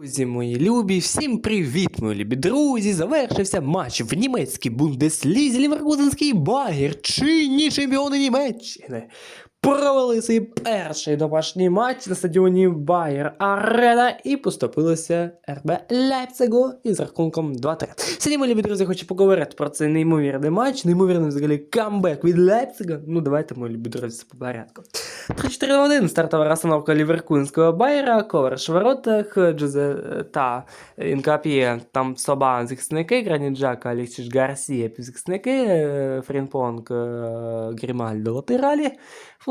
Друзі мої любі, всім привіт, мої любі друзі! Завершився матч в німецькій бундеслізі Ліверкузенський багір, чинні чемпіони Німеччини. Провели свій перший домашній матч на стадіоні Байер Арена і поступилося РБ Лейпцигу із рахунком 2-3. Сьогодні, мої друзі, хочу поговорити про цей неймовірний матч, неймовірний взагалі камбек від Лейпцига. Ну, давайте, мої любі друзі, по порядку. 3-4-1 стартова розстановка ліверкунського Байера, ковер в воротах, Джозе та Інкапіє, там Собан захисники, Граніт Джака, Алексіш Гарсія півзахисники, е, Фрінпонг, е, Грімальдо латералі,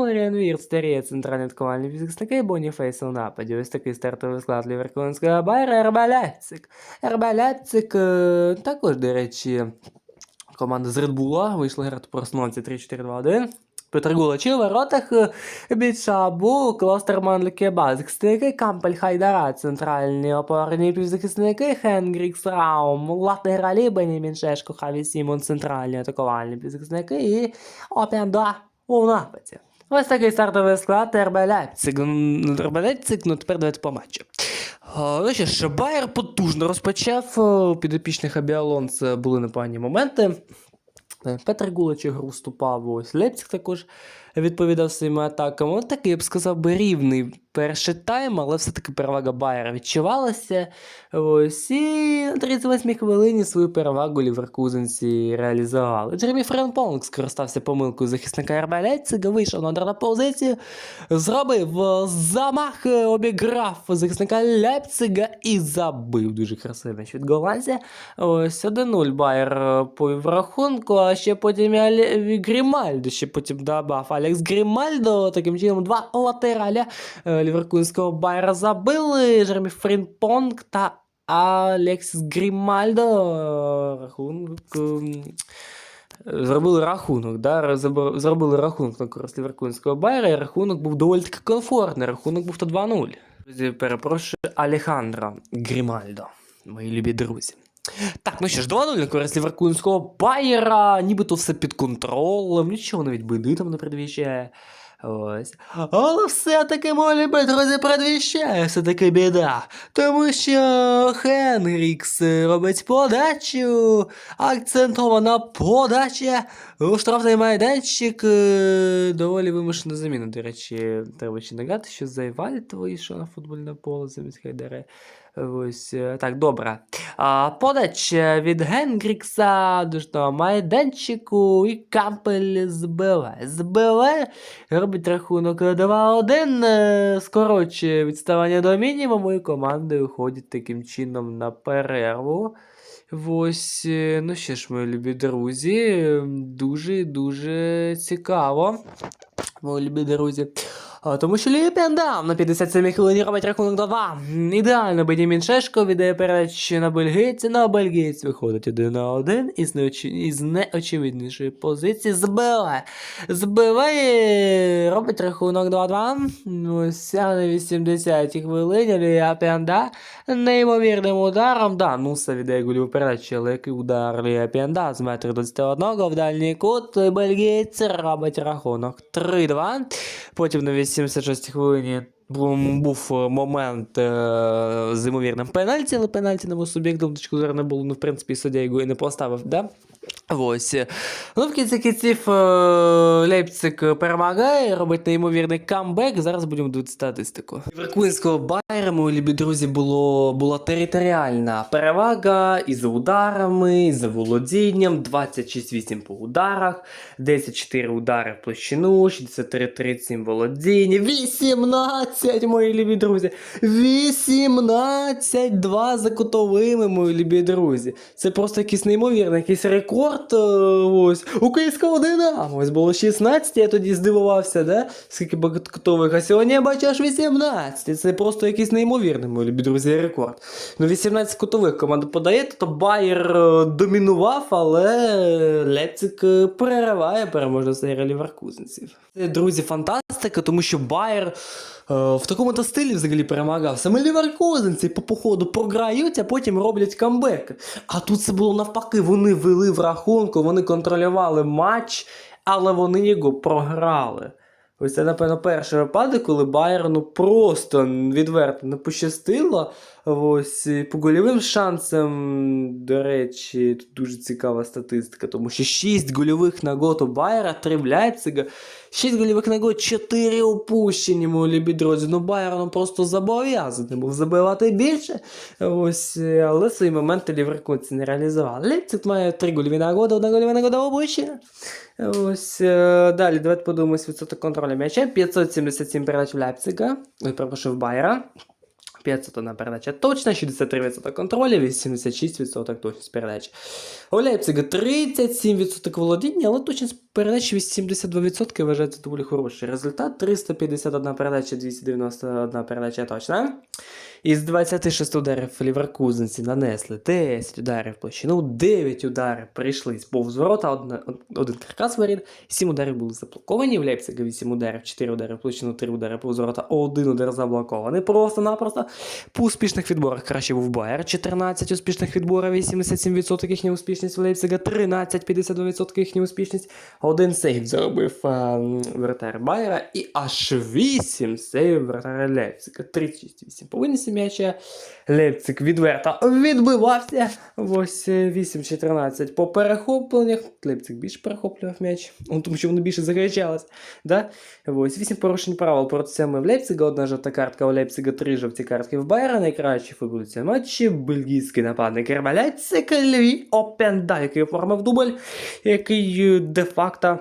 Флоріан Вірт, Старія, центральні атакувальні півзахисники, Боніфейс у нападі. Ось такий стартовий склад ліверкунського Байера, РБ Лейпциг. РБ Лейпциг е, також, до речі, команда з Редбула вийшла грати по основці 3-4-2-1. Петр Гулачі в воротах е, Бічабу, Клостерман Лекеба, захисники, Кампель Хайдара, центральні опорні півзахисники, Хенгрікс Раум, латералі, Бенімін Шешко, Хаві Сімон, центральні атакувальні півзахисники і Опенда у нападі. Ось такий стартовий склад. РБ Лейпциг, ну тепер давайте по матчу. Е, Ну що ж, Байер потужно розпочав. е, У підопічних Абіалонс були непогані моменти. Е, Петр Гулич ігру вступав, ось Лепсик також відповідав своїми атаками. Ось такий, я б сказав, би рівний перший тайм, але все-таки перевага Байера відчувалася. Ось, і на 38-й хвилині свою перевагу ліверкузенці реалізували. Джеремі Френпонг скористався помилкою захисника РБ Лейпцига, вийшов на ударну позицію, зробив е, замах, е, обіграв захисника Лейпцига і забив дуже красивий м'яч від голландця. Ось 1-0 Байер е, повів рахунку, а ще потім Грімальдо, ще потім добав Алекс Грімальдо. Таким чином, два латераля ліверкузенського Байера забили. Жеремі Фрінпонг та Алексіс Грімальдо. Рахунок. ем, Зробили рахунок, да? зробили рахунок на користь Ліверкузенського Байера, і рахунок був доволі таки комфортний. Рахунок був то 2-0. Друзі, перепрошую, Алехандро Грімальдо, мої любі друзі. Так, ну що ж, 2-0 на користь Ліверкузенського Байера, нібито все під контролем, нічого навіть биди там не предвіщає. Ось. Але все-таки, мої любі друзі, предвіщає все-таки біда. Тому що Хенрікс робить подачу, акцентована подача у штрафний майданчик. е, Доволі вимушена заміна. До речі, треба ще нагадати, що Зайвальд вийшов на футбольне поле замість Хайдери. Ось е, так, добре. А, подача від Генгрікса до майданчику і Кампель збиває. Збиває, робить рахунок 2-1, е, скорочує відставання до мінімуму, і команди виходять таким чином на перерву. Ось, е, ну що ж, мої любі друзі, дуже-дуже цікаво. Мої любі друзі. А, Тому що Ліпендам на 57-й хвилині робить рахунок 2. Ідеально Бенімін Шешко віддає передачу на бельгійця, на бельгійць виходить 1 на 1 із, неочі... із неочевиднішої позиції збиває. Збиває, робить рахунок 2-2. Ось на 80-й хвилині Ліапенда неймовірним ударом. Да, Нуса віддає гольову передачу, але який удар Ліапенда з метра 21 в дальній кут. Бельгійць робить рахунок 3-2. Потім на 86-й хвилині був, е, момент е, з ймовірним пенальті, але пенальті на мою суб'єктивну точку не було. Ну, в принципі, суддя його і не поставив, да? Ось. Ну, в кінці кінців е, Лейпциг перемагає, робить неймовірний камбек. Зараз будемо дивитися статистику. Ліверкузенського Байера, мої любі друзі, було, була територіальна перевага і за ударами, і за володінням. 26-8 по ударах, 10-4 удари в площину, 63-37 володіння, 18, мої любі друзі. 18-2 за кутовими, мої любі друзі. Це просто якийсь неймовірний, якийсь рекорд. Е, Ось. У київського Динамо. Ось було 16, я тоді здивувався, да? Скільки багатокутових, а сьогодні я бачу аж 18. Це просто якийсь неймовірний, мої любі друзі, рекорд. Ну, 18 кутових команда подає, то Байер е, домінував, але Лейпциг е, перериває переможну серію ліверкузенців. Це, друзі, фантастика, тому що Байер в такому то стилі взагалі перемагав. Саме ліверкузенці по походу програють, а потім роблять камбек. А тут це було навпаки, вони вели в рахунку, вони контролювали матч, але вони його програли. Ось це, напевно, перший випадок, коли Байерну просто відверто не пощастило. Ось по гольовим шансам, до речі, тут дуже цікава статистика, тому що 6 гольових нагод у Байера, 3 в Лейпцига, 6 гольових нагод, 4 упущені, мої любі друзі. Ну, Байер ну, просто зобов'язаний був забивати більше. Ось, е, але свої моменти ліверкутці не реалізували. Лейпциг має 3 гольові нагоди, 1 гольова нагода упущена. Ось е, далі, давайте подивимось відсоток контролю м'яча. 577 передач в Лейпцига, ой, перепрошую, в Байера. 501 передача точна, 63% контролю, 86% точність передачі. У Лейпцига 37% володіння, але точність передач 82% вважається доволі хороший результат. 351 передача, 291 передача точна. Із 26 ударів ліверкузенці нанесли 10 ударів площину, 9 ударів прийшли повз ворота, один, один каркас воріт, 7 ударів були заблоковані. В Лейпцига 8 ударів, 4 удари в площину, 3 удари повз ворота, 1 удар заблокований. Просто-напросто. По успішних відборах краще був Байер, 14 успішних відборів, 87% їхня успішність в Лейпцига, 13, 52% їхня успішність. Один сейв зробив а, вратар Байера і аж 8 сейв вратаря Лейпцига. 36-8 повинність м'яча. Лейпциг відверто відбивався. Ось е, 8-14 по перехопленнях. Лейпциг більше перехоплював м'яч, тому що вони більше захищались. Да? Ось 8 порушень правил проти 7 в Лейпцига, одна жовта картка у Лейпцига, 3 жовті картки в Байера. Найкращі футболісти матчі. Бельгійський нападник Ерба Лейпциг, Льві Опенда, який оформив дубль, який е, де-факто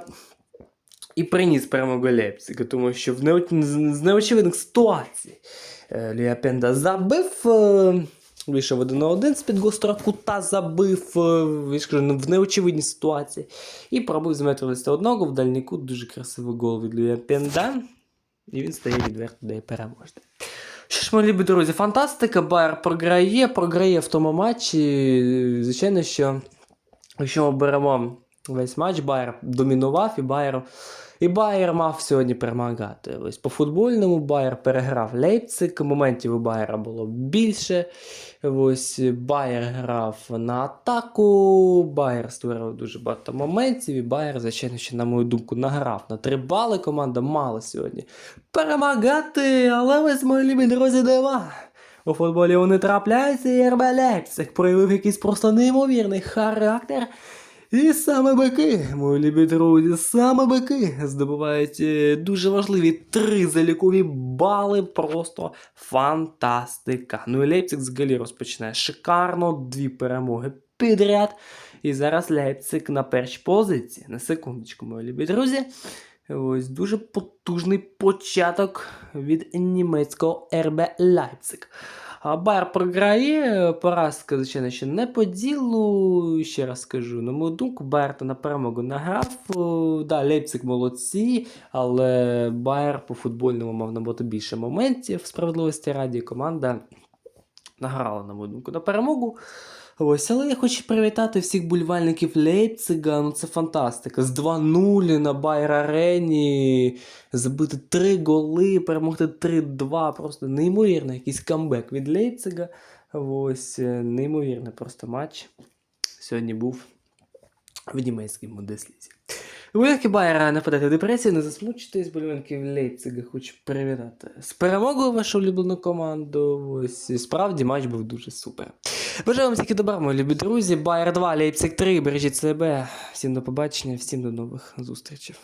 і приніс перемогу Лейпцига, тому що в неоч... з неочевидних ситуацій е, Ліапенда забив. е, Вийшов один на один з під гострого кута, забив е, в неочевидній ситуації. І пробив з метру одного в дальній кут. Дуже красивий гол від Ліапенда. І він стає відверто де переможним. Що ж, мої любі друзі, фантастика. Байер програє, програє в тому матчі. Звичайно, що якщо ми беремо весь матч, Байер домінував і Байер, і Байер мав сьогодні перемагати. Ось по футбольному Байер переграв Лейпциг, моментів у Байера було більше. Ось Байер грав на атаку, Байер створив дуже багато моментів, і Байер, звичайно, що, на мою думку, награв на три бали. Команда мала сьогодні перемагати, але ось мої любі друзі, дива. У футболі вони трапляються, і РБ Лейпциг проявив якийсь просто неймовірний характер. І саме бики, мої любі друзі, саме бики здобувають е, дуже важливі три залікові бали. Просто фантастика. Ну і Лейпциг взагалі розпочинає шикарно, дві перемоги підряд. І зараз Лейпциг на першій позиції. На секундочку, мої любі друзі. Ось дуже потужний початок від німецького РБ Лейпциг. Байер програє, поразка, звичайно, ще не по ділу. Ще раз скажу, на мою думку, Байер на перемогу награв. Да, Лейпциг молодці, але Байер по футбольному мав набагато більше моментів. Справедливості раді команда награла, на мою думку, на перемогу. Ось, але я хочу привітати всіх бульвальників Лейпцига. Ну це фантастика. З 2-0 на Байер Арені забити 3 голи, перемогти 3-2. Просто неймовірний якийсь камбек від Лейпцига. Ось, е, неймовірний просто матч. Сьогодні був в німецькій Бундеслізі. Вулики Байера в депресію, не засмучуйтесь, боліванки Лейпцига хочу привітати. З перемогою вашу улюблену команду. Ось справді матч був дуже супер. Бажаю вам тільки добра, мої любі друзі. Байер 2, Лейпциг 3, бережіть себе. Всім до побачення, всім до нових зустрічей.